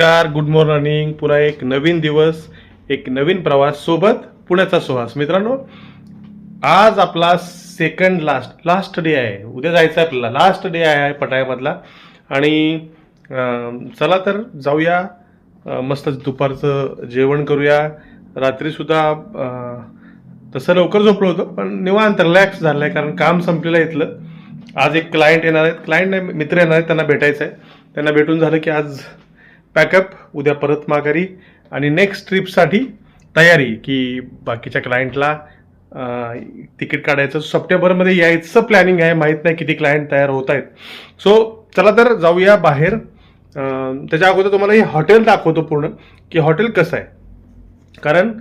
नमस्कार good morning पुन्हा एक नवीन दिवस एक नवीन प्रवास सोबत पुण्याचा सुहास. मित्रांनो आज आपला सेकंड लास्ट लास्ट डे आहे. उद्या जायचं आहे आपल्याला. लास्ट डे आहे पटायामधला. आणि चला तर जाऊया. मस्त दुपारचं जेवण करूया. रात्रीसुद्धा तसं लवकर झोपलो होतो पण निवांत रिलॅक्स झालं आहे कारण काम संपलेलं आहे इथलं. आज एक क्लायंट येणार आहेत. क्लायंट नाही मित्र येणार आहेत. त्यांना भेटायचं आहे त्यांना भेटून झालं की आज पॅकअप उद्या परत माघारी. आणि नेक्स्ट ट्रिपसाठी तयारी की बाकीच्या क्लायंटला तिकीट काढायचं. सप्टेंबरमध्ये यायचं प्लॅनिंग आहे. माहीत नाही किती क्लायंट तयार होत आहेत. सो चला तर जाऊया बाहेर. त्याच्या अगोदर तुम्हाला हे हॉटेल दाखवतो पूर्ण की हॉटेल कसं आहे. कारण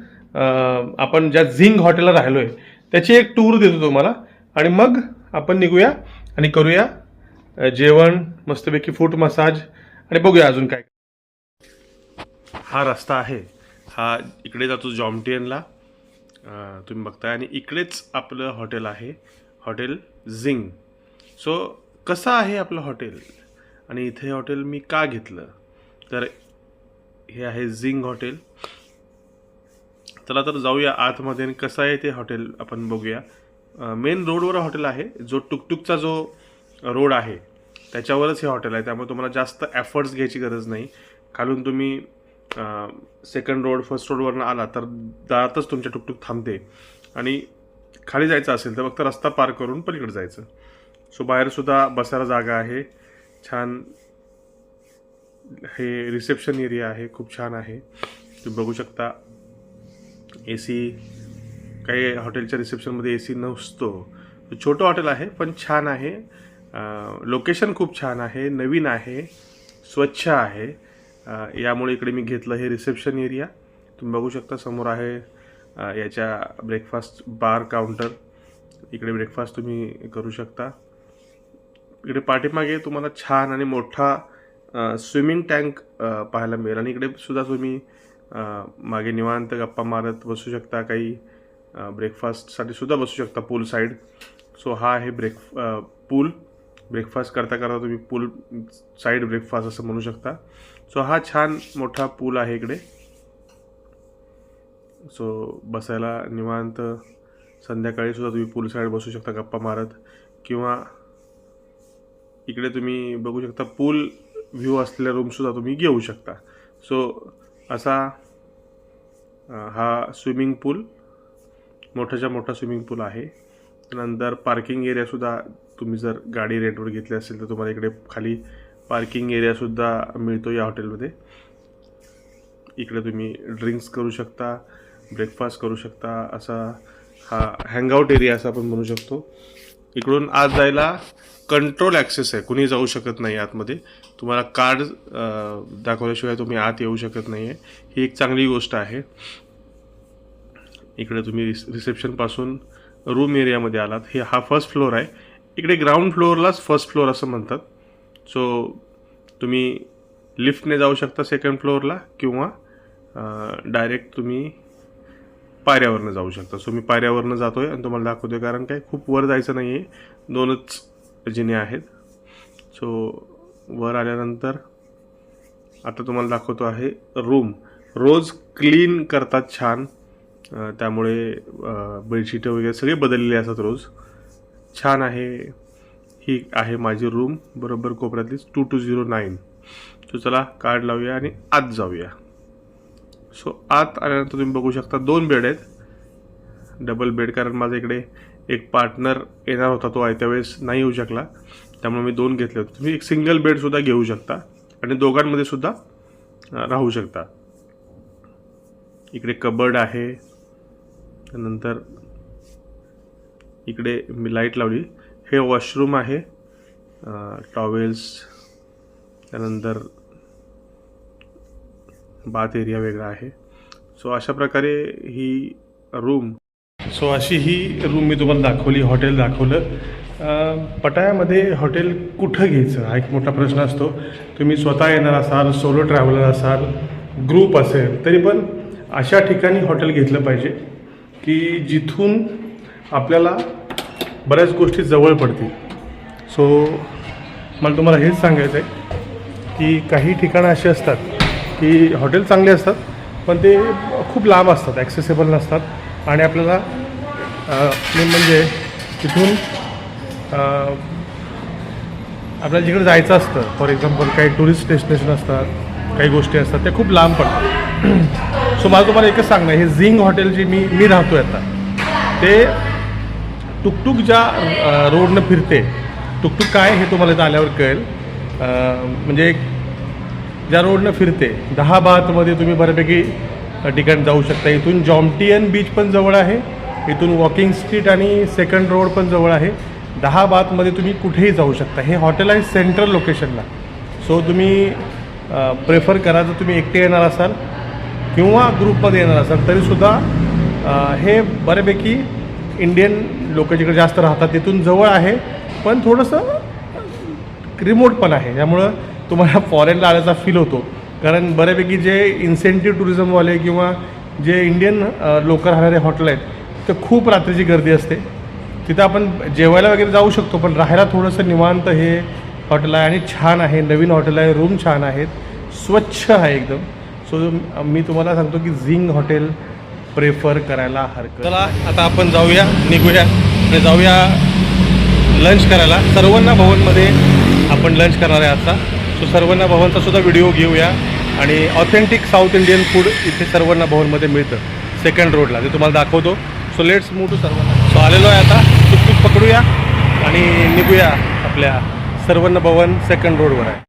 आपण ज्या झिंग हॉटेलला राहिलो आहे त्याची एक टूर देतो तुम्हाला. आणि मग आपण निघूया आणि करूया जेवण मस्तपैकी फूट मसाज आणि बघूया अजून काय हा रस्ता आहे. हा इकडे जातो जॉमटियनला. तुम्ही बघताय. आणि इकडेच आपलं हॉटेल आहे. हॉटेल झिंग. सो कसं आहे आपलं हॉटेल? आणि इथे हॉटेल मी का घेतलं? तर हे आहे झिंग हॉटेल. चला तर जाऊया आतमध्ये आणि कसं आहे ते हॉटेल आपण बघूया. मेन रोडवर हॉटेल आहे. जो टुकटुकचा जो रोड आहे त्याच्यावरच हे हॉटेल आहे. त्यामुळे तुम्हाला जास्त एफर्ट्स घ्यायची गरज नाही. खालून तुम्ही सेकंड रोड फर्स्ट रोडवरनं आला तर दारातच तुमच्या टुकटुक थांबते. आणि खाली जायचं असेल तर फक्त रस्ता पार करून पलीकडे जायचं. सो बाहेरसुद्धा बसायला जागा आहे. छान हे रिसेप्शन एरिया आहे. खूप छान आहे. तुम्ही बघू शकता ए सी काही हॉटेलच्या रिसेप्शनमध्ये ए सी नसतो. छोटं हॉटेल आहे पण छान आहे. लोकेशन खूप छान आहे. नवीन आहे. स्वच्छ आहे. यामुळे इकडे मी घेतलं हे रिसेप्शन एरिया. तुम्ही बघू शकता समोर आहे याच्या ब्रेकफास्ट बार काउंटर इकडे ब्रेकफास्ट तुम्ही करू शकता. इकडे पाठीमागे तुम्हाला छान आणि मोठा स्विमिंग टँक पाहायला मिळेल. आणि इकडे सुद्धा तुम्ही मागे निवांत गप्पा मारत बसू शकता. काही ब्रेकफास्टसाठी सुद्धा बसू शकता पूल साईड सो हा आहे ब्रेक पूल ब्रेकफास्ट करता करता तुम्ही पूल साईड ब्रेकफास्ट असं म्हणू शकता. सो हा छान मोठा पूल आहे इकडे. सो बसायला निवांत संध्याकाळी सुद्धा तुम्ही पूल साईड बसू शकता गप्पा मारत. किंवा इकडे तुम्ही बघू शकता पूल व्ह्यू असलेल्या रूमसुद्धा तुम्ही घेऊ शकता. सो असा हा स्विमिंग पूल मोठाच्या मोठा स्विमिंग पूल आहे. नंतर पार्किंग एरियासुद्धा तुम्ही जर गाडी रेंटवर घेतली असेल तर तुम्हाला इकडे खाली पार्किंग एरियासुद्धा मिळतो या हॉटेलमध्ये इकडे तुम्ही ड्रिंक्स करू शकता ब्रेकफास्ट करू शकता असा हा हँगआउट एरिया असं आपण म्हणू शकतो. इकडून आत जायला कंट्रोल ॲक्सेस आहे. कुणी जाऊ शकत नाही आतमध्ये. तुम्हाला कार्ड दाखवल्याशिवाय तुम्ही आत येऊ शकत नाही आहे ही एक चांगली गोष्ट आहे. इकडे तुम्ही रिस रिसेप्शनपासून रूम एरियामध्ये आलात. हे हा फर्स्ट फ्लोअर आहे. इकडे ग्राउंड फ्लोअरलाच फर्स्ट फ्लोअर असं म्हणतात. सो तुम्ही लिफ्टने जाऊ शकता सेकंड फ्लोअरला किंवा डायरेक्ट तुम्ही पायऱ्यावरनं जाऊ शकता. सो मी पायऱ्यावरनं जातो आहे आणि तुम्हाला दाखवतो कारण काय खूप वर जायचं नाही आहे दोनच जिने आहेत. सो वर आल्यानंतर आता तुम्हाला दाखवतो आहे रूम रोज क्लीन करतात छान. त्यामुळे बेडशीटं वगैरे सगळे बदललेले असतात रोज. छान आहे. ही आहे माझी रूम बरोबर कोपऱ्यातली two two zero nine so चला कार्ड लावूया आणि आत जाऊया. सो आत आल्यानंतर तुम्ही बघू शकता दोन बेड आहेत. डबल बेड कारण माझ्या इकडे एक पार्टनर येणार होता तो आयत्या वेळेस नाही येऊ शकला. त्यामुळे मी दोन घेतले होते. तुम्ही एक सिंगल बेडसुद्धा घेऊ शकता आणि दोघांमध्ये सुद्धा राहू शकता. इकडे कबर्ड आहे. त्यानंतर इकडे मी लाइट लावली. हे वॉशरूम आहे. टॉवेल्स त्यानंतर बाथ एरिया वेगळा आहे. सो अशा प्रकारे ही रूम सो अशी ही रूम मी तुम्हाला दाखवली हॉटेल दाखवलं. पटायामध्ये हॉटेल कुठं घ्यायचं? हा एक मोठा प्रश्न असतो. तुम्ही स्वतः येणार असाल सोलो ट्रॅव्हलर असाल ग्रुप असेल तरी पण अशा ठिकाणी हॉटेल घेतलं पाहिजे. की जिथून आपल्याला बऱ्याच गोष्टी जवळ पडतील. सो मला तुम्हाला हेच सांगायचं आहे की काही ठिकाणं अशी असतात की हॉटेल चांगले असतात पण ते खूप लांब असतात ॲक्सेसेबल नसतात. आणि आपल्याला म्हणजे तिथून आपल्याला जिकडे जायचं असतं फॉर एक्झाम्पल काही टुरिस्ट डेस्टिनेशन असतात काही गोष्टी असतात त्या खूप लांब पडतात. सो मला तुम्हाला एकच सांगणं हे झिंग हॉटेल जे मी मी राहतो आहे आता ते टुकटुक ज्या रोडनं फिरते. टुकटुक काय हे तुम्हाला इथं आल्यावर कळेल म्हणजे ज्या रोडनं फिरते दहा बातमध्ये तुम्ही बऱ्यापैकी ठिकाणी जाऊ शकता. इथून जॉम्टियन बीच पण जवळ आहे इथून वॉकिंग स्ट्रीट आणि सेकंड रोड पण जवळ आहे. दहा बातमध्ये तुम्ही कुठेही जाऊ शकता. हे हॉटेल आहे सेंट्रल लोकेशनला. सो तुम्ही प्रेफर करा जर तुम्ही एकटे येणार असाल किंवा ग्रुपमध्ये येणार असाल तरीसुद्धा हे बऱ्यापैकी इंडियन लोक जिकडे जास्त राहतात तिथून जवळ आहे. पण थोडंसं रिमोट पण आहे. त्यामुळं तुम्हाला फॉरेनला आल्याचा फील होतो. कारण बऱ्यापैकी जे इन्सेंटिव्ह टुरिझमवाले किंवा जे इंडियन लोक राहणारे हॉटेल आहेत तर खूप रात्रीची गर्दी असते. तिथं आपण जेवायला वगैरे जाऊ शकतो पण राहायला थोडंसं निवांत हे हॉटेल आहे आणि छान आहे. नवीन हॉटेल आहे रूम छान आहेत. स्वच्छ आहे एकदम. सो मी तुम्हाला सांगतो की झिंग हॉटेल प्रेफर करायला हरकत चला आता आपण जाऊया निघूया आणि जाऊया लंच करायला. सर्वांना भवनमध्ये आपण लंच करणार आहे आता. सो सर्वांना भवनचा सुद्धा व्हिडिओ घेऊया आणि ऑथेंटिक साऊथ इंडियन फूड इथे सर्वांना भवनमध्ये मिळतं. सेकंड रोडला ते तुम्हाला दाखवतो. सो लेट्स मूव टू सर्वांना. सो आलेलो आहे आता. टुकटुक पकडूया आणि निघूया आपल्या सर्वांना भवन सेकंड रोडवर आहे.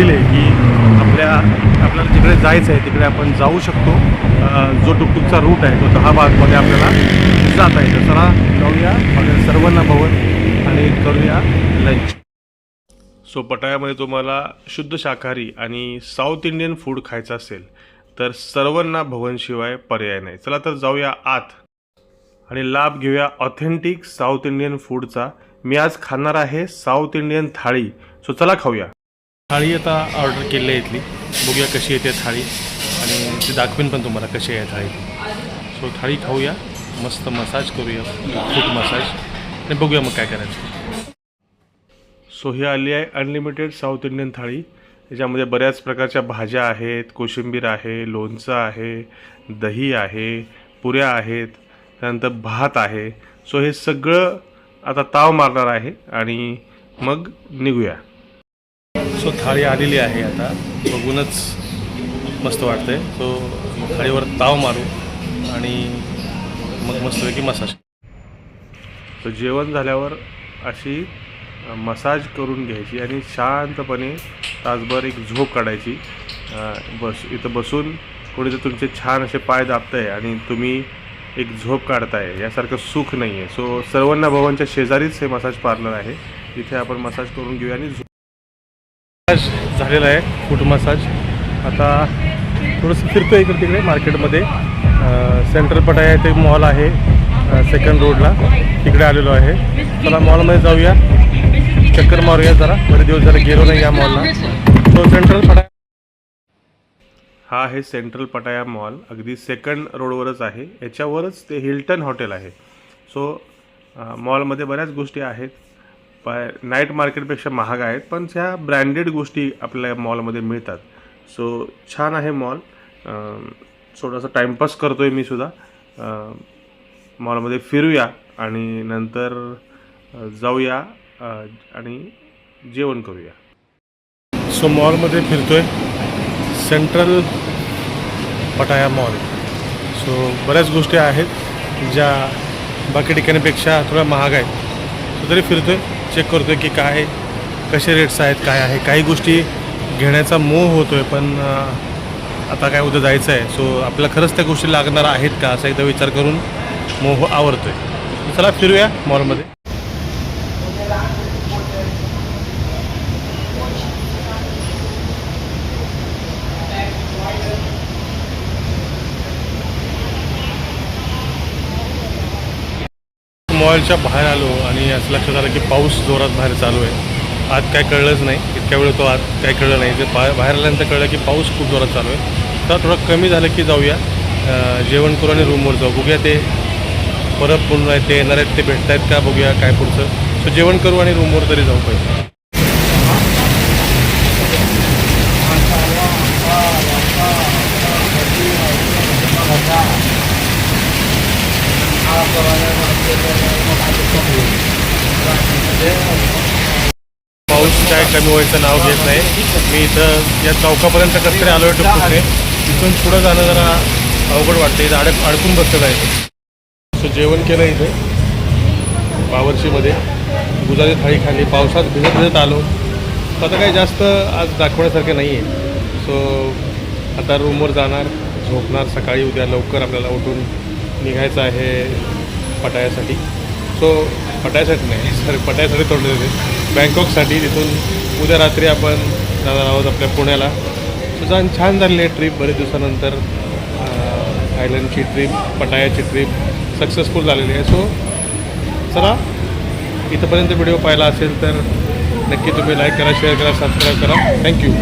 दिले की आपल्या आपल्याला जिकडे जायचं आहे तिकडे आपण जाऊ शकतो. जो टुकटुकचा रूट आहे तो दहा भागमध्ये आपल्याला जाता येतं चला जाऊया. आपल्या सर्वांना भवन आणि करूया लंच सो पटायामध्ये तुम्हाला शुद्ध शाकाहारी आणि साऊथ इंडियन फूड खायचं असेल तर सर्वांना भवनशिवाय पर्याय नाही. चला तर जाऊया आत. आणि लाभ घेऊया ऑथेंटिक साऊथ इंडियन फूडचा मी आज खाणार आहे साऊथ इंडियन थाळी. सो चला खाऊया. थाळी आता ऑर्डर केली आहे इथली. बघूया कशी येते थाळी. आणि ती दाखवेन पण तुम्हाला कशी आहे थाळी. सो थाळी खाऊया. मस्त मसाज करूया. Foot massage. आणि बघूया मग काय करायचं. सो ही आली आहे अनलिमिटेड साऊथ इंडियन थाळी. याच्यामध्ये बऱ्याच प्रकारच्या भाज्या आहेत. कोशिंबीर आहे लोणचं आहे दही आहे पुऱ्या आहेत. त्यानंतर भात आहे. सो हे सगळं आता ताव मारणार आहे. आणि मग निघूया. सो थाळी आलेली आहे आता. बघूनच मस्त वाटतंय. सो थाळीवर ताव मारू आणि मग मस्तपैकी मसाज. तर जेवण झाल्यावर अशी मसाज करून घ्यायची आणि शांतपणे तासभर एक झोप काढायची. बस इथं बसून कोणी जर तुमचे छान असे पाय दाबताय आणि तुम्ही एक झोप काढताय यासारखं सुख नाही आहे सो सर्वांना भवनच्या शेजारीच हे मसाज पार्लर आहे. इथे आपण मसाज करून घेऊया आणि झोप झालेला आहे फूट मसाज आता थोडंसं फिरतो इकडे तिकडे मार्केटमध्ये. सेंट्रल पटाया ते मॉल आहे सेकंड रोडला. तिकडे आलेलो आहे. चला मॉलमध्ये जाऊया. चक्कर मारूया जरा. बरे दिवस जरा गेलो नाही या मॉलला. तो सेंट्रल पटाया हा आहे सेंट्रल पटाया मॉल. अगदी सेकंड रोडवरच आहे. याच्यावरच ते हिल्टन हॉटेल आहे. सो मॉलमध्ये बऱ्याच गोष्टी आहेत. पाय नाईट मार्केटपेक्षा महाग आहेत पण त्या ब्रँडेड गोष्टी आपल्या मॉलमध्ये मिळतात. सो छान आहे मॉल थोडासा टाईमपास करतो आहे मी सुद्धा. मॉलमध्ये फिरूया आणि नंतर जाऊया आणि जेवण करूया. सो मॉलमध्ये फिरतो आहे सेंट्रल पटाया मॉल सो बऱ्याच गोष्टी आहेत ज्या बाकी ठिकाणीपेक्षा थोड्या महाग आहेत. सो तरी आहे चेक करतो की काय कसे रेट्स आहेत काय आहे? काही गोष्टी घेण्याचा मोह होतो आहे पण आता काय उद्या जायचं आहे. सो आपल्याला खरंच त्या गोष्टी लागणार आहेत का असा एकदा विचार करून मोह आवडतो आहे चला फिरूया मॉलमध्ये मॉलच्या बाहेर आलो आणि असं लक्षात आलं की पाऊस जोरात बाहेर चालू आहे. आत काय कळलंच नाही. इतक्या वेळ तो आत काय कळलं नाही. ते बा बाहेर आल्यानंतर कळलं की पाऊस खूप जोरात चालू आहे. तर थोडं कमी झालं की जाऊया. जेवण करू आणि रूमवर जाऊ. बघूया ते परत पुन्हा ते येणार आहेत ते भेटत आहेत का? बघूया काय पुढचं. सो जेवण करू आणि रूमवर तरी जाऊ पाहिजे. कमी व्हायचं नाव घेत नाही. मी इथं या चौकापर्यंत कसं तरी आलो आहे टुकटुकने. इथून पुढं जाणं जरा अवघड वाटतं इथं अडक अडकून बसतं जायचं सो जेवण केलं इथे बावर्शीमध्ये गुजारी थाळी खाली पावसात भिजत भिजत आलो. आता काही जास्त आज दाखवण्यासारखं नाही आहे सो आता रूमवर जाणार झोपणार सकाळी उद्या लवकर आपल्याला उठून निघायचं आहे पटायासाठी. सो पटायासाठी नाही सॉरी पटायासाठी तोडले होते बँकॉकसाठी तिथून उद्या रात्री आपण जाणार आहोत आपल्या पुण्याला. सो छान झालेली आहे ट्रिप बरेच दिवसानंतर. आयलंडची ट्रिप पटायाची ट्रिप सक्सेसफुल झालेली आहे. सो चला इथंपर्यंत व्हिडिओ पाहिला असेल तर नक्की तुम्ही लाईक करा शेअर करा सबस्क्राईब करा. थँक्यू